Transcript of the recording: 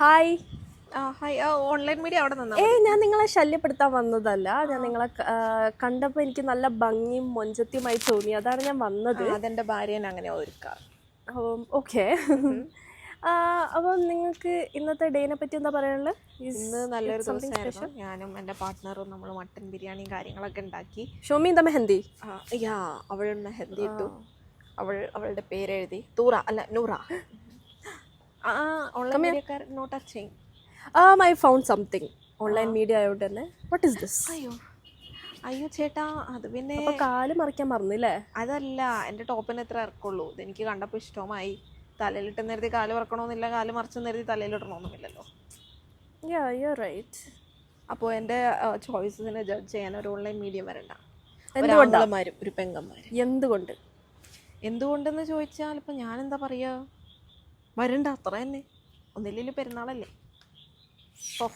Hi hi online media അവിടെ നിന്നാ ഏ ഞാൻ നിങ്ങളെ ശല്യപ്പെടുത്താൻ വന്നതല്ല. ഞാൻ നിങ്ങളെ കണ്ടപ്പോ കണ്ടപ്പോൾ എനിക്ക് നല്ല ഭംഗിയും മൊഞ്ചത്യമായി തോന്നി. അതാണ് ഞാൻ വന്നത്. അതെന്റെ ഭാര്യനെ അങ്ങനെ ഒരുക്കാം. ഓക്കെ അപ്പം നിങ്ങൾക്ക് ഇന്നത്തെ ഡേനെ പറ്റി എന്താ പറയാനുള്ളത് ഇന്ന് നല്ലൊരു ദിവസമായിരുന്നു ഞാനും എന്റെ പാർട്ട്ണറും നമ്മൾ മട്ടൻ ബിരിയാണിയും കാര്യങ്ങളൊക്കെ ഉണ്ടാക്കി. ഷോമി എന്താ മെഹന്തി? യാ അവൾ മെഹന്തി ഇട്ടു. അവൾ അവളുടെ പേരെഴുതി. തൂറ അല്ല Noora. Online മീഡിയക്കാർ note touching I found something. Online media ആയതുകൊണ്ട് തന്നെ. വാട്ട് ഇസ് ദിസ് അയ്യോ. അയ്യോ ചേട്ടാ അത് പിന്നെ അപ്പൊ കാൽ മറിക്കാൻ മറന്നില്ലേ? അതല്ല എന്റെ ടോപ്പിന് എത്ര ഇറക്കുള്ളൂ. ഇതെനിക്ക് കണ്ടപ്പോൾ ഇഷ്ടമായി തലയിലിട്ട് നേരത്തെ കാൽ ഇറക്കണമെന്നില്ല കാൽ മറിച്ച് നേരത്തെ തലയിലിടണമെന്നുമില്ലല്ലോ യാ യു റൈറ്റ് അപ്പോൾ എന്റെ ചോയ്സസിനെ ജഡ്ജ് ചെയ്യാൻ ഒരു ഓൺലൈൻ മീഡിയം വരണ്ട എന്തുകൊണ്ടാ? ഒരാളുമാരും ഒരു പെങ്ങന്മാരും. എന്തുകൊണ്ട്? എന്തുകൊണ്ടെന്ന് ചോദിച്ചാൽ ഇപ്പം ഞാൻ എന്താ പറയുക വരണ്ട അത്ര തന്നെ ഒന്നില്ലെങ്കിൽ പെരുന്നാളല്ലേ? ഓ